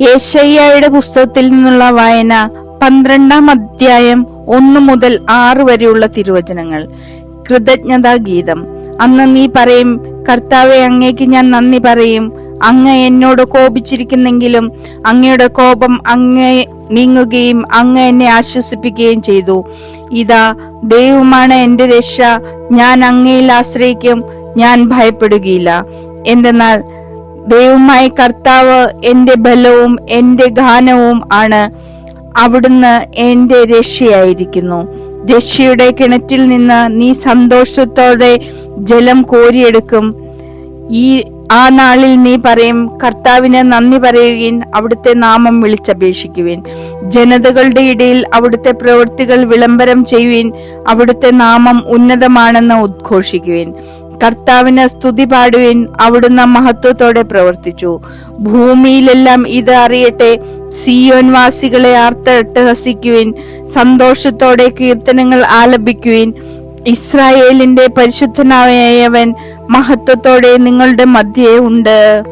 യേശയ്യയുടെ പുസ്തകത്തിൽ നിന്നുള്ള വായന പന്ത്രണ്ടാം അധ്യായം ഒന്നു മുതൽ ആറ് വരെയുള്ള തിരുവചനങ്ങൾ. കൃതജ്ഞതാ ഗീതം. അന്ന് നീ പറയും കർത്താവെ അങ്ങേക്ക് ഞാൻ നന്ദി പറയും. അങ്ങ് എന്നോട് കോപിച്ചിരിക്കുന്നെങ്കിലും അങ്ങയുടെ കോപം അങ്ങേ നീങ്ങുകയും അങ്ങ് എന്നെ ആശ്വസിപ്പിക്കുകയും ചെയ്തു. ഇതാ ദൈവമാണ് എന്റെ രക്ഷ. ഞാൻ അങ്ങയിൽ ആശ്രയിക്കും. ഞാൻ ഭയപ്പെടുകയില്ല. എന്തെന്നാൽ ദൈവമായ കർത്താവ് എന്റെ ബലവും എന്റെ ഗാനവും ആണ്. അവിടുന്ന് എന്റെ രക്ഷയായിരിക്കുന്നു. രക്ഷയുടെ കിണറ്റിൽ നിന്ന് നീ സന്തോഷത്തോടെ ജലം കോരിയെടുക്കും. ഈ ആ നാളിൽ നീ പറയും കർത്താവിന് നന്ദി പറയുകയും അവിടുത്തെ നാമം വിളിച്ചപേക്ഷിക്കുവിൻ. ജനതകളുടെ ഇടയിൽ അവിടുത്തെ പ്രവൃത്തികൾ വിളംബരം ചെയ്യുവിൻ. അവിടുത്തെ നാമം ഉന്നതമാണെന്ന് ഉദ്ഘോഷിക്കുവിൻ. കർത്താവിന് സ്തുതി പാടുവിൻ അവിടുന്ന് മഹത്വത്തോടെ പ്രവർത്തിച്ചു. ഭൂമിയിലെല്ലാം ഇത് അറിയട്ടെ സിയോൻവാസികളെ വാസികളെ ആർത്തട്ടഹസിക്കുവിൻ സന്തോഷത്തോടെ കീർത്തനങ്ങൾ ആലപിക്കുവിൻ. ഇസ്രായേലിന്റെ പരിശുദ്ധനായവൻ മഹത്വത്തോടെ നിങ്ങളുടെ മധ്യേ ഉണ്ട്.